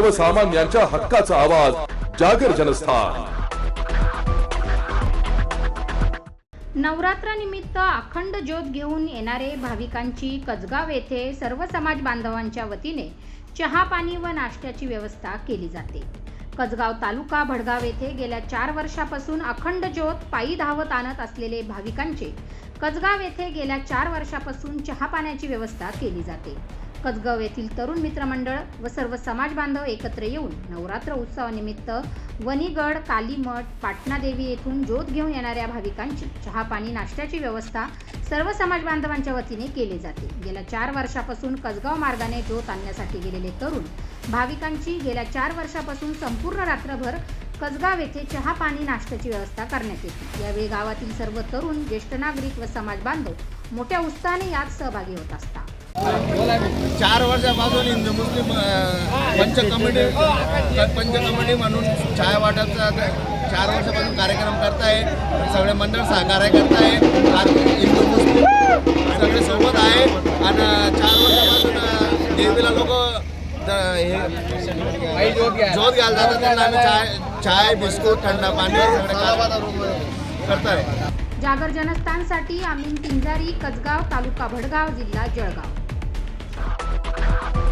सर्वसामान्यांच्या हक्काचा आवाज जागर जनस्थान. नवरात्रानिमित्त अखंड ज्योत घेऊन येणारे भाविकांची कसगाव येथे सर्व समाज बांधवांच्या वतीने चहा पाणी व नाश्त्याची व्यवस्था केली जाते. कसगाव तालुका भडगाव येथे गेल्या चार वर्षापासून अखंड ज्योत पायी धावत आणत असलेले भाविकांचे कसगाव येथे गेल्या चार वर्षापासून चहा पाण्याची व्यवस्था केली जाते. कसगाव येथील तरुण मित्रमंडळ व सर्व समाज बांधव एकत्र येऊन नवरात्र उत्सवानिमित्त वनीगड कालीमठ पाटणादेवी येथून ज्योत घेऊन येणाऱ्या भाविकांची चहा पाणी नाश्त्याची व्यवस्था सर्व समाज बांधवांच्या वतीने केली जाते. गेल्या चार वर्षापासून कसगाव मार्गाने ज्योत आणण्यासाठी गेलेले तरुण भाविकांची गेल्या चार वर्षापासून संपूर्ण रात्रभर कसगाव येथे चहा पाणी नाश्त्याची व्यवस्था करण्यात येते. यावेळी गावातील सर्व तरुण ज्येष्ठ नागरिक व समाज बांधव मोठ्या उत्साहाने यात सहभागी होत असतात. चार वर्षापासून हिंदू मुस्लिम पंच कमिटी पंच कमिटी म्हणून छाया वाटपचा चार वर्षापासून कार्यक्रम करताय सगळे मंडळ सहकार्य करताय हिंदू मुस्लिम सगळे सोबत आहे. आणि चार वर्षापासून देवीला लोक हे घ्यायला जातात त्यांना आम्ही चाय चाय बिस्कुट थंड पाणी करताय. जागर जनस्थानसाठी आम्ही पिंजारी कसगाव तालुका भडगाव जिल्हा जळगाव. Música